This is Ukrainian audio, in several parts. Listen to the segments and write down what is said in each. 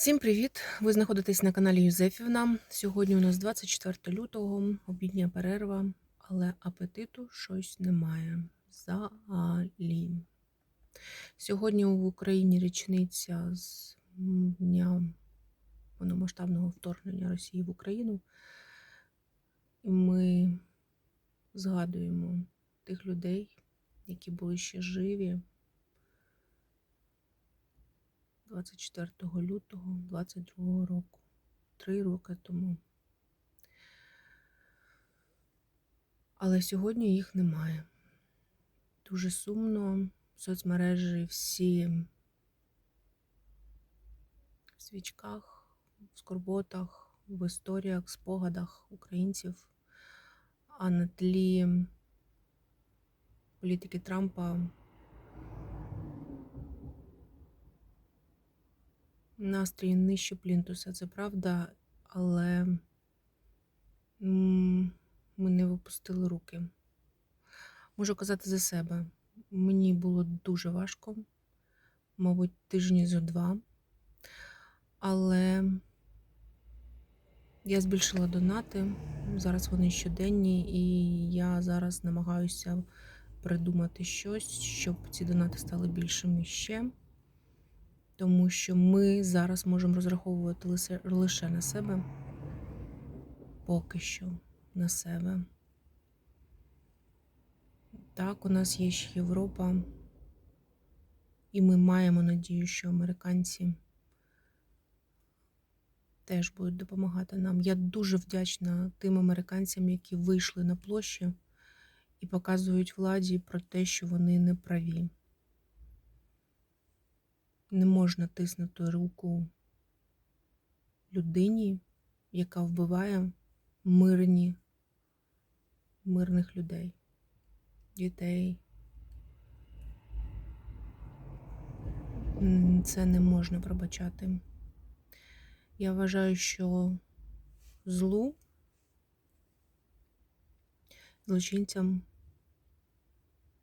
Всім привіт! Ви знаходитесь на каналі Юзефівна. Сьогодні у нас 24 лютого, обідня перерва, але апетиту щось немає. Взагалі. Сьогодні в Україні річниця з дня повномасштабного вторгнення Росії в Україну. Ми згадуємо тих людей, які були ще живі 24 лютого 22 року, три роки тому. Але сьогодні їх немає. Дуже сумно. Соцмережі всі в свічках, в скорботах, в історіях, спогадах українців, а на тлі політики Трампа настрій нижче плінтуса, це правда, але ми не випустили руки. Можу казати за себе. Мені було дуже важко, мабуть, тижні зо два. Але я збільшила донати. Зараз вони щоденні, і я зараз намагаюся придумати щось, щоб ці донати стали більшими ще. Тому що ми зараз можемо розраховувати лише, на себе. Поки що на себе. Так, у нас є ще Європа, і ми маємо надію, що американці теж будуть допомагати нам. Я дуже вдячна тим американцям, які вийшли на площі і показують владі про те, що вони не праві. Не можна тиснути руку людині, яка вбиває мирні, мирних людей, дітей. Це не можна пробачати. Я вважаю, що злу злочинцям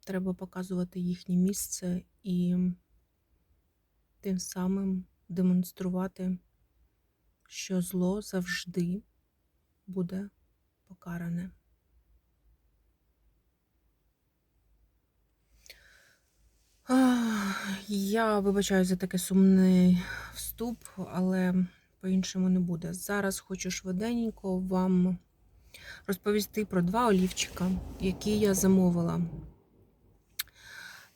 треба показувати їхнє місце і тим самим демонструвати, що зло завжди буде покаране. Я вибачаю за такий сумний вступ, але по-іншому не буде. Зараз хочу швиденько вам розповісти про два олівчика, які я замовила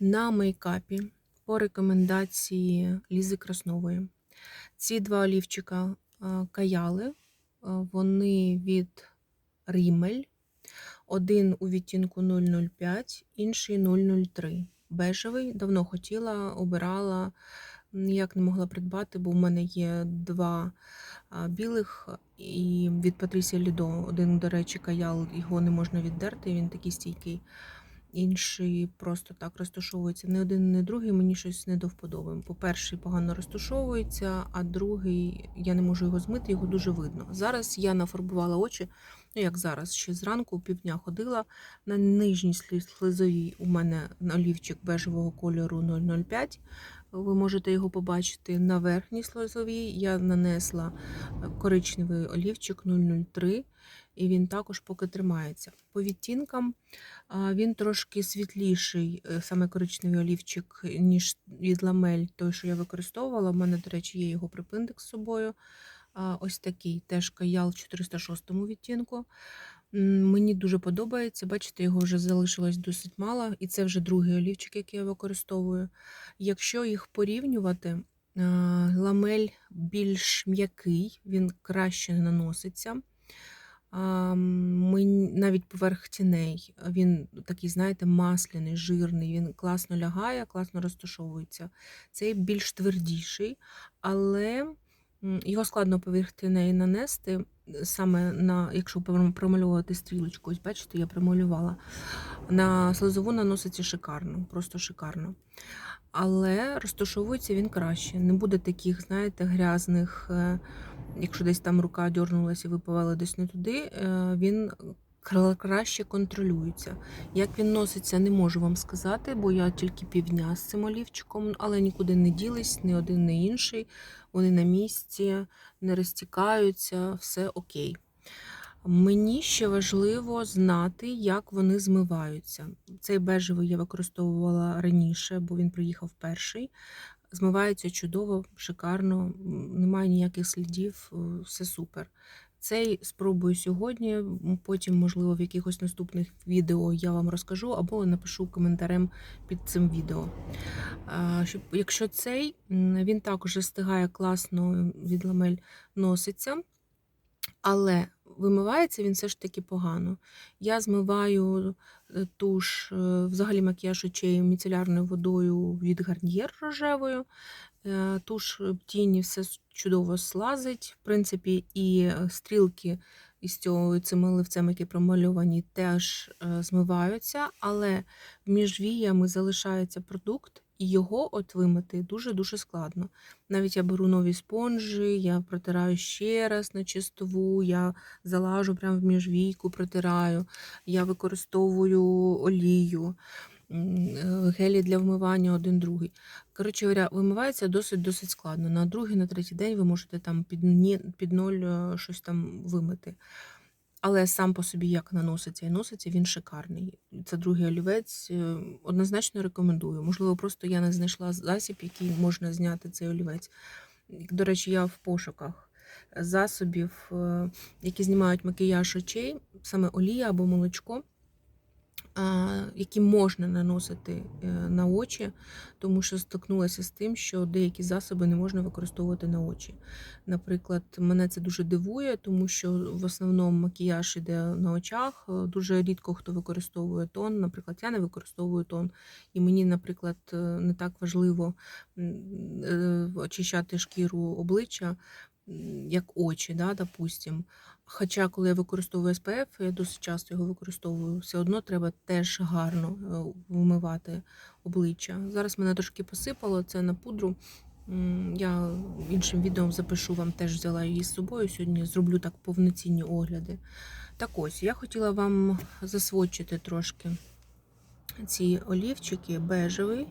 на мейкапі по рекомендації Лізи Краснової. Ці два олівчика каяли, вони від Рімель. Один у відтінку 005, інший 003. Бежевий. Давно хотіла, обирала, ніяк не могла придбати, бо в мене є два білих і від Патрісія Лідо. Один, до речі, каял, його не можна віддерти, він такий стійкий. Інший просто так розташовується. Не один, не другий мені щось не до вподоби. По-перше, погано розташовується, а другий я не можу його змити, його дуже видно. Зараз я нафарбувала очі, ну як зараз, ще зранку, півдня ходила. На нижній слизовій у мене олівчик бежевого кольору 005. Ви можете його побачити на верхній слизовій. Я нанесла коричневий олівчик 003, і він також поки тримається. По відтінкам він трошки світліший, е, саме коричневий олівчик, ніж від ламель, той, що я використовувала. У мене, до речі, є його припиндик з собою. Ось такий теж каял в 406 відтінку. Мені дуже подобається. Бачите, його вже залишилось досить мало, і це вже другий олівчик, який я використовую. Якщо їх порівнювати, ламель більш м'який, він краще наноситься. Навіть поверх тіней. Він такий, знаєте, масляний, жирний, він класно лягає, класно розташовується. Цей більш твердіший, але його складно поверхти неї нанести. Саме на, якщо пром- промалювати стрілочку, ось бачите, я промалювала. На слезову наноситься шикарно, просто шикарно. Але розташовується він краще. Не буде таких, знаєте, грязних, е, якщо десь там рука дьорнулася і ви повели десь не туди, е, він краще контролюються. Як він носиться, не можу вам сказати, бо я тільки півдня з цим олівчиком, але нікуди не ділись, ні один, ні інший. Вони на місці, не розтікаються, все окей. Мені ще важливо знати, як вони змиваються. Цей бежевий я використовувала раніше, бо він приїхав перший. Змивається чудово, шикарно, немає ніяких слідів, все супер. Цей спробую сьогодні, потім, можливо, в якихось наступних відео я вам розкажу або напишу коментарем під цим відео. Якщо цей, він також застигає класно від ламель носиться, але вимивається він все ж таки погано. Я змиваю е, туш, е, взагалі макіяж очей міцелярною водою від гарнір рожевою. Е, Туш тіні все чудово слазить. В принципі, і стрілки із цього цим оливцем, які промальовані, теж змиваються, але між віями залишається продукт, і його от вимити дуже-дуже складно. Навіть я беру нові спонжі, я протираю ще раз на чистову, я залажу прямо в міжвійку, протираю, я використовую олію, е, гелі для вмивання один другий. Коротше говоря, вимивається досить-досить складно. На другий, на третій день ви можете там під, під ноль е, щось там вимити. Але сам по собі як наноситься і носиться, він шикарний. Це другий олівець. е, Однозначно рекомендую. Можливо, просто я не знайшла засіб, який можна зняти цей олівець. До речі, я в пошуках засобів, е, які знімають макіяж очей, саме олія або молочко, які можна наносити е, на очі, тому що стикнулася з тим, що деякі засоби не можна використовувати на очі. Наприклад, мене це дуже дивує, тому що в основному макіяж іде на очах. е, Дуже рідко хто використовує тон. Наприклад, я не використовую тон, і мені, наприклад, е, не так важливо очищати шкіру обличчя, як очі, да, допустим. Хоча, коли я використовую SPF, я досить часто його використовую, все одно треба теж гарно е, вмивати обличчя. Зараз мене трошки посипало це на пудру. Я іншим відео запишу вам теж взяла її з собою. Сьогодні зроблю так повноцінні огляди. Так ось, я хотіла вам засводчити трошки ці олівчики бежевий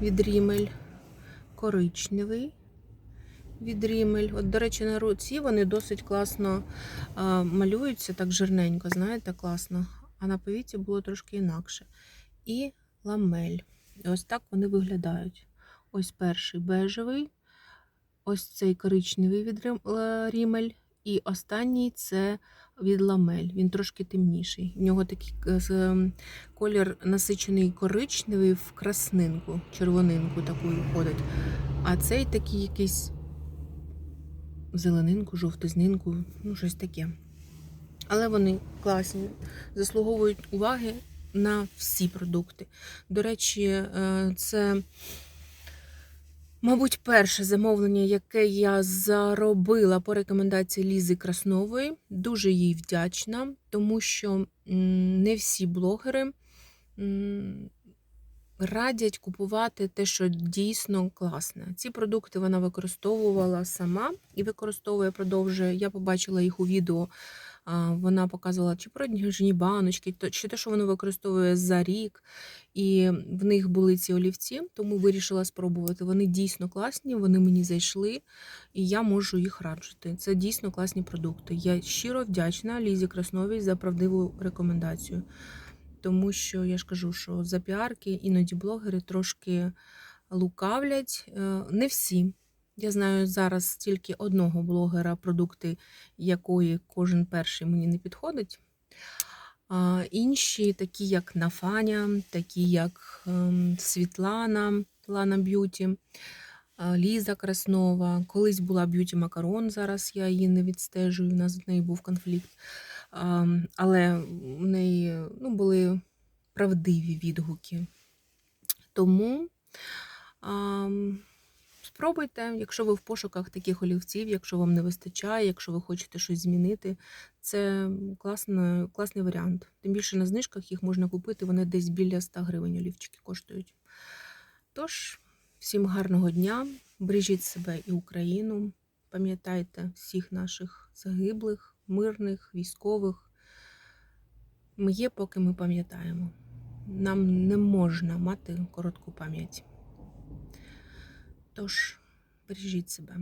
від Рімель, коричневий від Рімель. От, до речі, на руці вони досить класно малюються, так жирненько, знаєте, класно. А на повіці було трошки інакше. І ламель. І ось так вони виглядають. Ось перший бежевий, ось цей коричневий від е, Рімель. І останній це від ламель. Він трошки темніший. В нього такий е, ем, колір насичений коричневий в краснинку, червонинку таку входить. А цей такий якийсь зеленинку, жовтизнинку, ну щось таке. Але вони класні, заслуговують уваги на всі продукти. До речі, е, це, мабуть, перше замовлення, яке я заробила по рекомендації Лізи Краснової. Дуже їй вдячна, тому що не всі блогери радять купувати те, що дійсно класне. Ці продукти вона використовувала сама і використовує, продовжує. Я побачила їх у відео. Вона показувала чи продніжні баночки, чи те, що вона використовує за рік. І в них були ці олівці, тому вирішила спробувати. Вони дійсно класні, вони мені зайшли, і я можу їх раджити. Це дійсно класні продукти. Я щиро вдячна Лізі Красновій за правдиву рекомендацію. Тому що я ж кажу, що за піарки іноді блогери трошки лукавлять. Е, Не всі. Я знаю зараз тільки одного блогера, продукти якої кожен перший мені не підходить. А інші, такі як Нафаня, такі як ем, Світлана, Лана Б'юті, Ліза Краснова. Колись була Б'юті Макарон, зараз я її не відстежую, у нас з нею був конфлікт. А, Але в неї ну, були правдиві відгуки. Тому ам, спробуйте, якщо ви в пошуках таких олівців, якщо вам не вистачає, якщо ви хочете щось змінити, це класна, класний варіант. Тим більше на знижках їх можна купити, вони десь біля 100 гривень олівчики коштують. Тож, всім гарного дня, бережіть себе і Україну. Пам'ятайте всіх наших загиблих, мирних, військових. Ми є, поки ми пам'ятаємо. Нам не можна мати коротку пам'ять. Тож, бережіть себе.